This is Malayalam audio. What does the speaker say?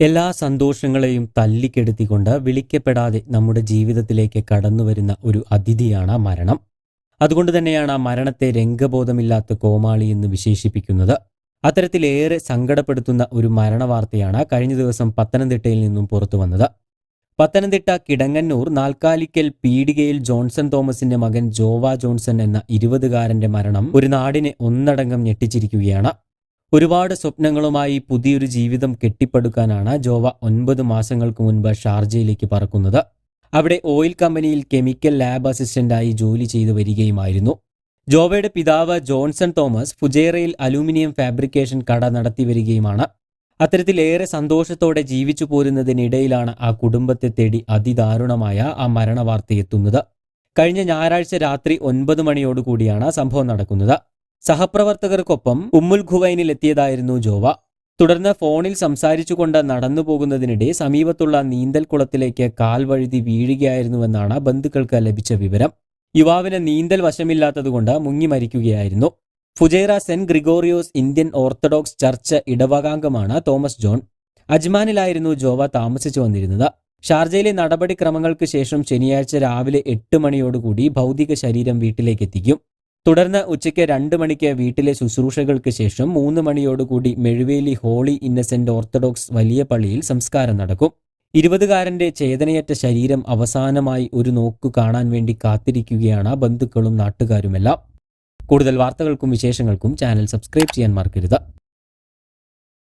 എല്ലാ സന്തോഷങ്ങളെയും തല്ലിക്കെടുത്തിക്കൊണ്ട് വിളിക്കപ്പെടാതെ നമ്മുടെ ജീവിതത്തിലേക്ക് കടന്നു വരുന്ന ഒരു അതിഥിയാണ് മരണം. അതുകൊണ്ട് തന്നെയാണ് ആ മരണത്തെ രംഗബോധമില്ലാത്ത കോമാളി എന്ന് വിശേഷിപ്പിക്കുന്നത്. അത്തരത്തിലേറെ സങ്കടപ്പെടുത്തുന്ന ഒരു മരണവാർത്തയാണ് കഴിഞ്ഞ ദിവസം പത്തനംതിട്ടയിൽ നിന്നും പുറത്തു വന്നത്. പത്തനംതിട്ട കിടങ്ങന്നൂർ നാൽക്കാലിക്കൽ പീടികയിൽ ജോൺസൺ തോമസിന്റെ മകൻ ജോവ ജോൺസൺ എന്ന ഇരുപതുകാരന്റെ മരണം ഒരു നാടിനെ ഒന്നടങ്കം ഞെട്ടിച്ചിരിക്കുകയാണ്. ഒരുപാട് സ്വപ്നങ്ങളുമായി പുതിയൊരു ജീവിതം കെട്ടിപ്പടുക്കാനാണ് ജോവ ഒൻപത് മാസങ്ങൾക്ക് മുൻപ് ഷാർജയിലേക്ക് പറക്കുന്നത്. അവിടെ ഓയിൽ കമ്പനിയിൽ കെമിക്കൽ ലാബ് അസിസ്റ്റന്റായി ജോലി ചെയ്തു വരികയുമായിരുന്നു. ജോവയുടെ പിതാവ് ജോൺസൺ തോമസ് ഫുജേറയിൽ അലൂമിനിയം ഫാബ്രിക്കേഷൻ കട നടത്തി വരികയുമാണ്. അത്തരത്തിലേറെ സന്തോഷത്തോടെ ജീവിച്ചു പോരുന്നതിനിടയിലാണ് ആ കുടുംബത്തെ തേടി അതിദാരുണമായ ആ മരണവാർത്ത കഴിഞ്ഞ ഞായറാഴ്ച രാത്രി ഒൻപത് മണിയോടുകൂടിയാണ് സംഭവം നടക്കുന്നത്. സഹപ്രവർത്തകർക്കൊപ്പം ഉമ്മുൽ ഖുവൈനിലെത്തിയതായിരുന്നു ജോവ. തുടർന്ന് ഫോണിൽ സംസാരിച്ചുകൊണ്ട് നടന്നു പോകുന്നതിനിടെ സമീപത്തുള്ള നീന്തൽ കുളത്തിലേക്ക് കാൽ വഴുതി വീഴുകയായിരുന്നുവെന്നാണ് ബന്ധുക്കൾക്ക് ലഭിച്ച വിവരം. യുവാവിന് നീന്തൽ വശമില്ലാത്തതുകൊണ്ട് മുങ്ങി മരിക്കുകയായിരുന്നു. Fujairah saint Gregorios Indian Orthodox church ഇടവകാംഗമാണ് Thomas John. അജ്മാനിലായിരുന്നു ജോവ താമസിച്ചു വന്നിരുന്നത്. ഷാർജയിലെ നടപടിക്രമങ്ങൾക്ക് ശേഷം ശനിയാഴ്ച രാവിലെ എട്ട് മണിയോടുകൂടി ഭൗതിക ശരീരം വീട്ടിലേക്ക് എത്തിക്കും. തുടർന്ന് ഉച്ചയ്ക്ക് രണ്ട് മണിക്ക് വീട്ടിലെ ശുശ്രൂഷകൾക്ക് ശേഷം മൂന്ന് മണിയോടുകൂടി മെഴുവേലി ഹോളി ഇന്നസെന്റ് ഓർത്തഡോക്സ് വലിയ പള്ളിയിൽ സംസ്കാരം നടക്കും. ഇരുപതുകാരന്റെ ചേതനയറ്റ ശരീരം അവസാനമായി ഒരു നോക്കു കാണാൻ വേണ്ടി കാത്തിരിക്കുകയാണ് ബന്ധുക്കളും നാട്ടുകാരുമെല്ലാം. കൂടുതൽ വാർത്തകൾക്കും വിശേഷങ്ങൾക്കും ചാനൽ സബ്സ്ക്രൈബ് ചെയ്യാൻ മറക്കരുത്.